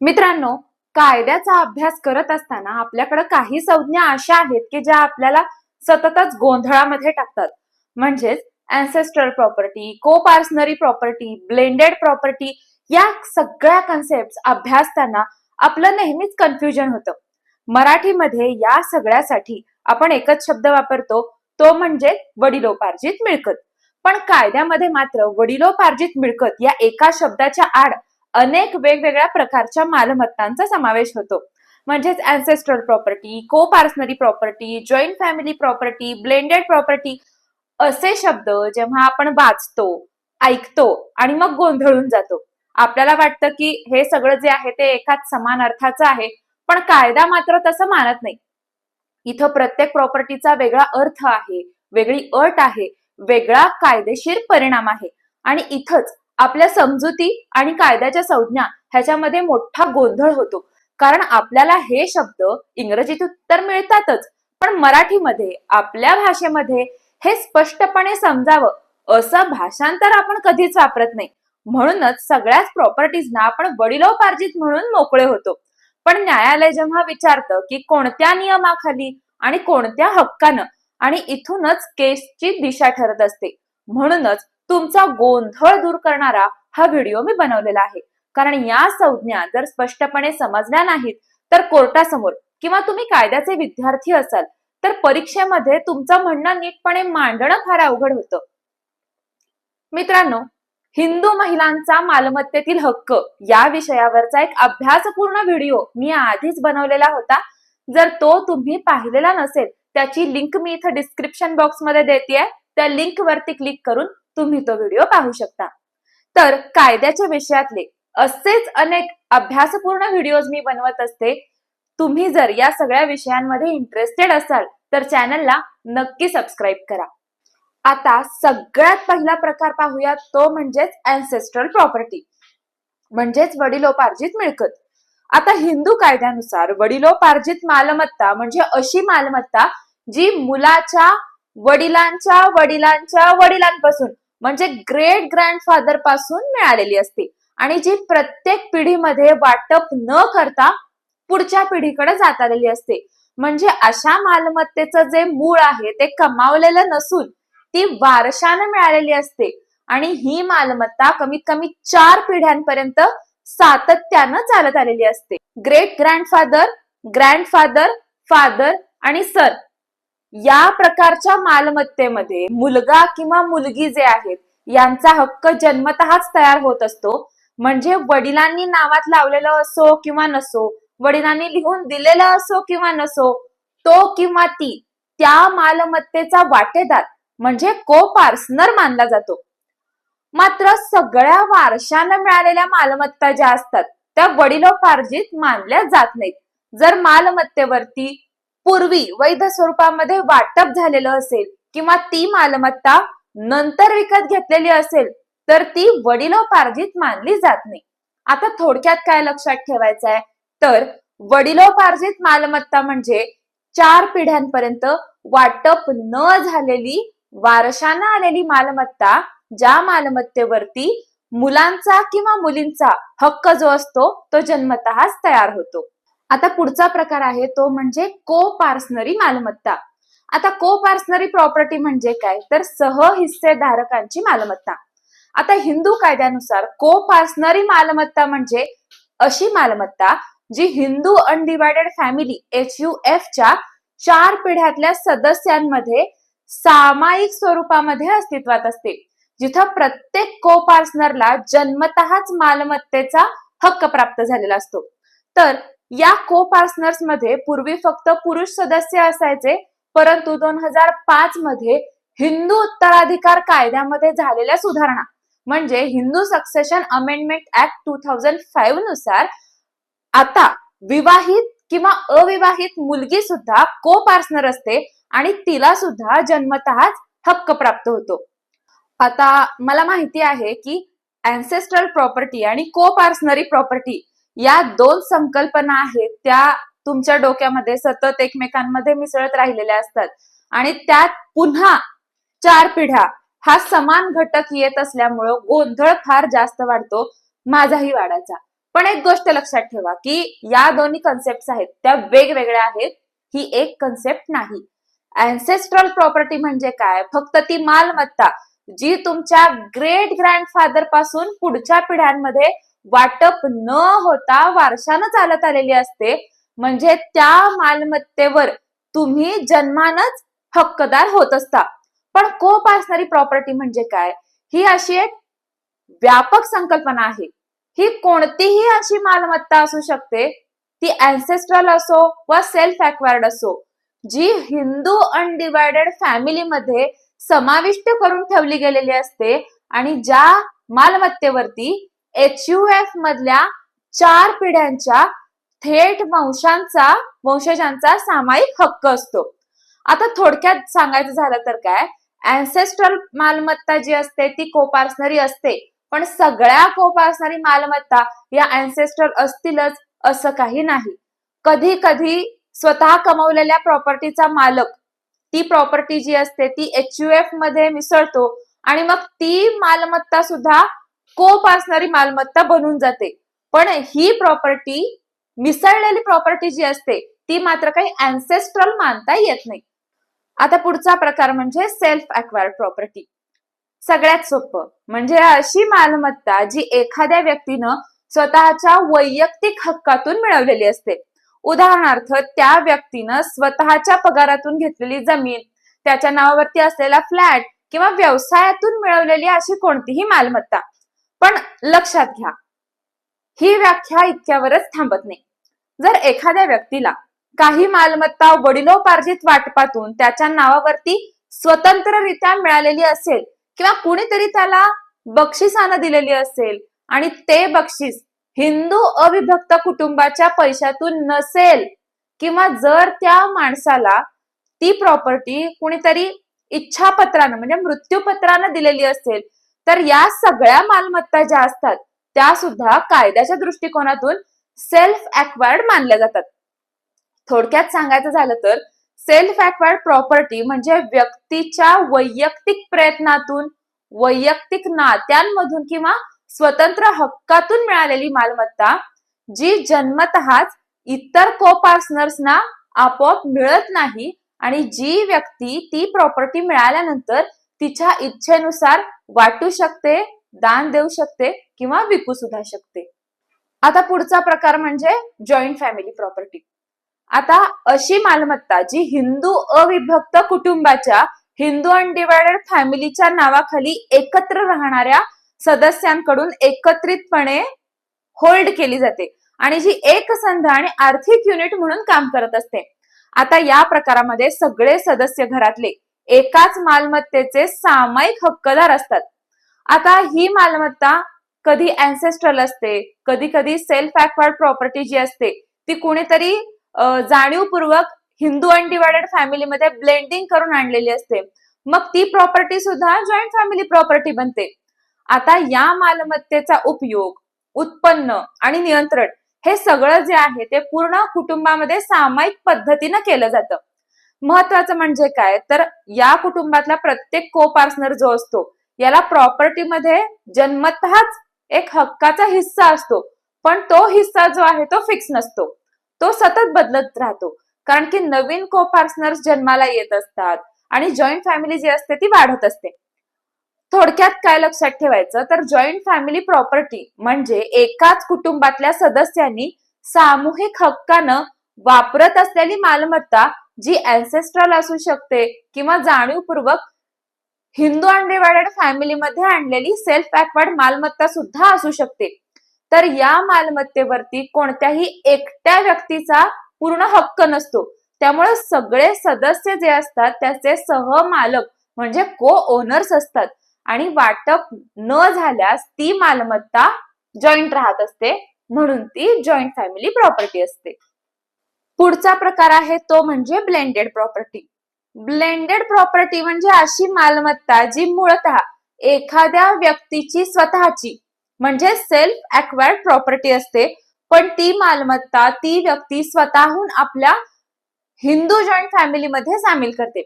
मित्रांनो कायद्याचा अभ्यास करत असताना आपल्याकडे काही संज्ञा अशा आहेत की ज्या आपल्याला सततच गोंधळामध्ये टाकतात. म्हणजेच ancestral property co parcenary property blended property या सगळ्या कन्सेप्ट अभ्यासताना आपलं नेहमीच कन्फ्युजन होतं. मराठीमध्ये या सगळ्यासाठी आपण एकच शब्द वापरतो तो म्हणजे वडिलोपार्जित मिळकत. पण कायद्यामध्ये मात्र वडिलोपार्जित मिळकत या एका शब्दाच्या आड अनेक वेगवेगळ्या प्रकारच्या मालमत्तांचा समावेश होतो. म्हणजेच ancestral property coparcenary property joint family property blended property असे शब्द जेव्हा आपण वाचतो ऐकतो आणि मग गोंधळून जातो. आपल्याला वाटतं की हे सगळं जे आहे ते एकाच समान अर्थाचं आहे पण कायदा मात्र तसं मानत नाही. इथं प्रत्येक प्रॉपर्टीचा वेगळा अर्थ आहे वेगळी अट आहे वेगळा कायदेशीर परिणाम आहे. आणि इथंच आपल्या समजुती आणि कायद्याच्या संज्ञा ह्याच्यामध्ये मोठा गोंधळ होतो. कारण आपल्याला हे शब्द इंग्रजीत तर मिळतातच पण मराठीमध्ये आपल्या भाषेमध्ये हे स्पष्टपणे समजावं असं भाषांतर आपण कधीच वापरत नाही. म्हणूनच सगळ्याच प्रॉपर्टीजना आपण वडिलोपार्जित म्हणून मोकळे होतो. पण न्यायालय जेव्हा विचारतं की कोणत्या नियमाखाली आणि कोणत्या हक्कानं आणि इथूनच केसची दिशा ठरत असते. म्हणूनच तुमचा गोंधळ दूर करणारा हा व्हिडिओ मी बनवलेला आहे. कारण या संज्ञा जर स्पष्टपणे समजल्या नाहीत तर कोर्टासमोर किंवा तुम्ही कायद्याचे विद्यार्थी असाल तर परीक्षेमध्ये तुमचं म्हणणं नीटपणे मांडणं फार अवघड होतं. मित्रांनो हिंदू महिलांचा मालमत्तेतील हक्क या विषयावरचा एक अभ्यासपूर्ण व्हिडिओ मी आधीच बनवलेला होता. जर तो तुम्ही पाहिलेला नसेल त्याची लिंक मी इथं डिस्क्रिप्शन बॉक्समध्ये देते त्या लिंक वरती क्लिक करून तुम्ही तो व्हिडिओ पाहू शकता. तर कायद्याच्या विषयातले असेच अनेक अभ्यासपूर्ण व्हिडिओज मी बनवत असते. तुम्ही जर या सगळ्या विषयांमध्ये इंटरेस्टेड असाल तर चॅनलला नक्की सबस्क्राईब करा. आता सगळ्यात पहिला प्रकार पाहूयात तो म्हणजेच अँसेस्ट्रल प्रॉपर्टी म्हणजेच वडिलोपार्जित मिळकत. आता हिंदू कायद्यानुसार वडिलोपार्जित मालमत्ता म्हणजे अशी मालमत्ता जी मुलाच्या वडिलांच्या वडिलांच्या वडिलांपासून म्हणजे ग्रेट ग्रँडफादरपासून मिळालेली असते. आणि जी प्रत्येक पिढीमध्ये वाटप न करता पुढच्या पिढीकडे जात आलेली असते. म्हणजे अशा मालमत्तेचं जे मूळ आहे ते कमावलेलं नसून ती वारशानं मिळालेली असते. आणि ही मालमत्ता कमीत कमी चार पिढ्यांपर्यंत सातत्यानं चालत आलेली असते. ग्रेट ग्रँडफादर ग्रँडफादर फादर आणि सर या प्रकारच्या मालमत्तेमध्ये मुलगा किंवा मुलगी जे आहेत यांचा हक्क जन्मतःच तयार होत असतो. म्हणजे वडिलांनी नावात लावलेलं असो किंवा नसो वडिलांनी लिहून दिलेलं असो किंवा नसो तो किंवा ती त्या मालमत्तेचा वाटेदार म्हणजे को पार्सनर मानला जातो. मात्र सगळ्या वारशांना मिळालेल्या मालमत्ता ज्या असतात त्या वडिलोपार्जित मानल्या जात नाहीत. जर मालमत्तेवरती पूर्वी वैध स्वरूपामध्ये वाटप झालेलं असेल किंवा ती मालमत्ता नंतर विकत घेतलेली असेल तर ती वडिलोपार्जित मानली जात नाही. आता थोडक्यात काय लक्षात ठेवायचं आहे तर वडिलोपार्जित मालमत्ता म्हणजे चार पिढ्यांपर्यंत वाटप न झालेली वारशांना आलेली मालमत्ता ज्या मालमत्तेवरती मुलांचा किंवा मुलींचा हक्क जो असतो तो जन्मतःच तयार होतो. आता पुढचा प्रकार आहे तो म्हणजे को पार्सनरी मालमत्ता. आता को पार्सनरी प्रॉपर्टी म्हणजे काय? तर सह हिस्सेधारकांची मालमत्ता. आता हिंदू कायद्यानुसार को पार्सनरी मालमत्ता म्हणजे अशी मालमत्ता जी Hindu undivided family H U F च्या चार पिढ्यातल्या सदस्यांमध्ये सामायिक स्वरूपामध्ये अस्तित्वात असते. जिथं प्रत्येक को पार्सनरला जन्मतःच मालमत्तेचा हक्क प्राप्त झालेला असतो. तर या को पार्सनर्समध्ये पूर्वी फक्त पुरुष सदस्य असायचे परंतु दोन हजार पाच मध्ये हिंदू उत्तराधिकार कायद्यामध्ये झालेल्या सुधारणा. म्हणजे Hindu succession amendment act two thousand फाईव्हनुसार आता विवाहित किंवा अविवाहित मुलगी सुद्धा को पार्सनर असते आणि तिला सुद्धा जन्मतःच हक्क प्राप्त होतो. आता मला माहिती आहे की अँसेस्ट्रल प्रॉपर्टी आणि को पार्सनरी प्रॉपर्टी या दोन संकल्पना आहेत त्या तुमच्या डोक्यामध्ये सतत एकमेकांमध्ये मिसळत राहिलेल्या असतात. आणि त्यात पुन्हा चार पिढ्या हा समान घटक येत असल्यामुळं गोंधळ फार जास्त वाढतो माझाही वाढायचा. पण एक गोष्ट लक्षात ठेवा की या दोन्ही कन्सेप्ट आहेत त्या वेगवेगळ्या आहेत ही एक कन्सेप्ट नाही. अँसेस्ट्रल प्रॉपर्टी म्हणजे काय? फक्त ती मालमत्ता जी तुमच्या ग्रेट ग्रँडफादरपासून पुढच्या पिढ्यांमध्ये वाटप न होता वारशानं चालत आलेली असते. म्हणजे त्या मालमत्तेवर तुम्ही जन्मानच हक्कदार होत असता. पण कोप असणारी प्रॉपर्टी म्हणजे काय? ही अशी एक व्यापक संकल्पना आहे. ही कोणतीही अशी मालमत्ता असू शकते. ती अँसेस्ट्रल असो व सेल्फ अक्वायर्ड असो जी हिंदू अनडिवायडेड फॅमिलीमध्ये समाविष्ट करून ठेवली गेलेली असते आणि ज्या मालमत्तेवरती एच यू एफ मधल्या चार पिढ्यांच्या थेट वंशांचा वंशजांचा सामायिक हक्क असतो. आता थोडक्यात सांगायचं झालं तर काय? अँसेस्ट्रल मालमत्ता जी असते ती कोपार्सनरी असते. पण सगळ्या कोपार्सनरी मालमत्ता या अँसेस्ट्रल असतीलच असं काही नाही. कधी कधी स्वतः कमवलेल्या प्रॉपर्टीचा मालक ती प्रॉपर्टी जी असते ती एच यू एफमध्ये मिसळतो आणि मग ती मालमत्ता सुद्धा स्कोप असणारी मालमत्ता बनून जाते. पण ही प्रॉपर्टी मिसळलेली प्रॉपर्टी जी असते ती मात्र काही अँसेस्ट्रल मानता येत नाही. आता पुढचा प्रकार म्हणजे सेल्फ अक्वायर्ड प्रॉपर्टी सगळ्यात सोपं म्हणजे अशी मालमत्ता जी एखाद्या व्यक्तीनं स्वतःच्या वैयक्तिक हक्कातून मिळवलेली असते. उदाहरणार्थ त्या व्यक्तीनं स्वतःच्या पगारातून घेतलेली जमीन त्याच्या नावावरती असलेला फ्लॅट किंवा व्यवसायातून मिळवलेली अशी कोणतीही मालमत्ता. पण लक्षात घ्या ही व्याख्या इतक्यावरच थांबत नाही. जर एखाद्या व्यक्तीला काही मालमत्ता वडिलोपार्जित वाटपातून त्याच्या नावावरती स्वतंत्ररित्या मिळालेली असेल किंवा कुणीतरी त्याला बक्षिसानं दिलेली असेल आणि ते बक्षीस हिंदू अविभक्त कुटुंबाच्या पैशातून नसेल किंवा जर त्या माणसाला ती प्रॉपर्टी कुणीतरी इच्छापत्रानं म्हणजे मृत्यूपत्रानं दिलेली असेल तर या सगळ्या मालमत्ता ज्या असतात त्या सुद्धा कायद्याच्या दृष्टिकोनातून सेल्फ अक्वायर्ड मानल्या जातात. थोडक्यात सांगायचं झालं तर सेल्फ अक्वायर्ड प्रॉपर्टी म्हणजे व्यक्तीच्या वैयक्तिक प्रयत्नातून वैयक्तिक नात्यांमधून किंवा स्वतंत्र हक्कातून मिळालेली मालमत्ता जी जन्मतःच इतर को पार्टनर्सना आपोआप मिळत नाही आणि जी व्यक्ती ती प्रॉपर्टी मिळाल्यानंतर तिच्या इच्छेनुसार वाटू शकते दान देऊ शकते किंवा विकू सुद्धा शकते. आता पुढचा प्रकार म्हणजे जॉईंट फॅमिली प्रॉपर्टी आता अशी मालमत्ता जी हिंदू अविभक्त कुटुंबाच्या हिंदू अनडिवायडेड फॅमिलीच्या नावाखाली एकत्र राहणाऱ्या सदस्यांकडून एकत्रितपणे होल्ड केली जाते आणि जी एकसंध आणि आर्थिक युनिट म्हणून काम करत असते. आता या प्रकारामध्ये सगळे सदस्य घरातले एकाच मालमत्तेचे सामायिक हक्कदार असतात. आता ही मालमत्ता कधी अँसेस्ट्रल असते कधी कधी सेल्फ अक्वायर्ड प्रॉपर्टी जी असते ती कुणीतरी जाणीवपूर्वक हिंदू अनडिवायडेड फॅमिलीमध्ये ब्लेंडिंग करून आणलेली असते. मग ती प्रॉपर्टी सुद्धा जॉईंट फॅमिली प्रॉपर्टी बनते. आता या मालमत्तेचा उपयोग उत्पन्न आणि नियंत्रण हे सगळं जे आहे ते पूर्ण कुटुंबामध्ये सामायिक पद्धतीनं केलं जातं. महत्वाचं म्हणजे काय? तर या कुटुंबातला प्रत्येक को पार्टनर जो असतो याला प्रॉपर्टीमध्ये जन्मतःच एक हक्काचा हिस्सा असतो. पण तो हिस्सा जो आहे तो फिक्स नसतो. तो सतत बदलत राहतो. कारण की नवीन को पार्टनर्स जन्माला येत असतात आणि जॉईंट फॅमिली जी असते ती वाढत असते. थोडक्यात काय लक्षात ठेवायचं? तर जॉईंट फॅमिली प्रॉपर्टी म्हणजे एकाच कुटुंबातल्या सदस्यांनी सामूहिक हक्कानं वापरत असलेली मालमत्ता जी अँसेस्ट्रल असू शकते किंवा जाणीवपूर्वक हिंदू अनडिवायडेड फॅमिलीमध्ये आणलेली सेल्फ अक्वर्ड मालमत्ता सुद्धा असू शकते. तर या मालमत्तेवरती कोणत्याही एकट्या व्यक्तीचा पूर्ण हक्क नसतो. त्यामुळे सगळे सदस्य जे असतात त्याचे सहमालक म्हणजे को ओनर्स असतात. आणि वाटप न झाल्यास ती मालमत्ता जॉईंट राहत असते म्हणून ती जॉईंट फॅमिली प्रॉपर्टी असते. पुढचा प्रकार आहे तो म्हणजे ब्लेंडेड प्रॉपर्टी ब्लेंडेड प्रॉपर्टी म्हणजे अशी मालमत्ता जी मूळतः एखाद्या व्यक्तीची स्वतःची म्हणजे सेल्फ अक्वायर्ड प्रॉपर्टी असते. पण ती मालमत्ता ती व्यक्ती स्वतःहून आपल्या हिंदू जॉईंट फॅमिलीमध्ये सामील करते.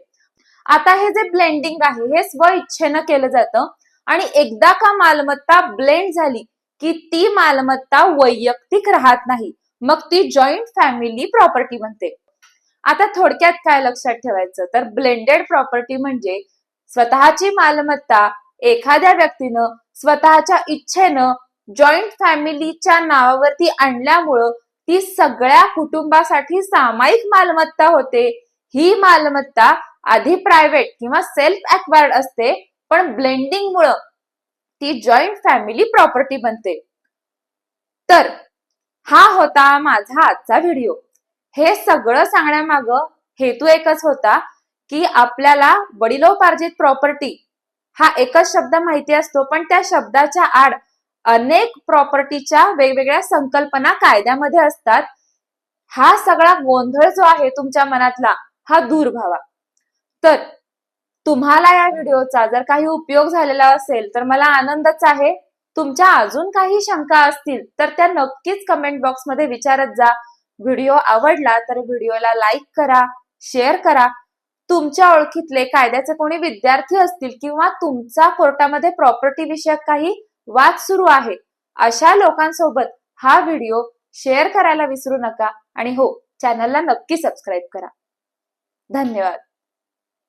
आता हे जे ब्लेंडिंग आहे हे स्व इच्छेनं केलं जातं. आणि एकदा का मालमत्ता ब्लेंड झाली की ती मालमत्ता वैयक्तिक राहत नाही. मग ती जॉईंट फॅमिली प्रॉपर्टी बनते आता थोडक्यात काय लक्षात ठेवायचं? तर ब्लेंडेड प्रॉपर्टी म्हणजे स्वतःची मालमत्ता एखाद्या व्यक्तीनं स्वतःच्या इच्छेनं जॉईंट फॅमिलीच्या नावावरती आणल्यामुळं ती सगळ्या कुटुंबासाठी सामायिक मालमत्ता होते. ही मालमत्ता आधी प्रायव्हेट किंवा सेल्फ अक्वायर्ड असते पण ब्लेंडिंग मुळे ती जॉईंट फॅमिली प्रॉपर्टी बनते. तर हा होता माझा आजचा व्हिडिओ. हे सगळं सांगण्यामाग हेतू एकच होता की आपल्याला वडिलोपार्जित प्रॉपर्टी हा एकच शब्द माहिती असतो पण त्या शब्दाच्या आड अनेक प्रॉपर्टीच्या वेगवेगळ्या संकल्पना कायद्यामध्ये असतात. हा सगळा गोंधळ जो आहे तुमच्या मनातला हा दूर व्हावा. तर तुम्हाला या व्हिडिओचा जर काही उपयोग झालेला असेल तर मला आनंदच आहे. तुमच्या अजून काही शंका असतील तर त्या नक्कीच कमेंट बॉक्समध्ये विचारत जा. व्हिडिओ आवडला तर व्हिडिओला लाईक करा शेअर करा. तुमच्या ओळखीतले कायद्याचे कोणी विद्यार्थी असतील किंवा तुमचा कोर्टामध्ये प्रॉपर्टी विषयक काही वाद सुरू आहे अशा लोकांसोबत हा व्हिडिओ शेअर करायला विसरू नका. आणि हो चॅनलला नक्की सबस्क्राईब करा. धन्यवाद.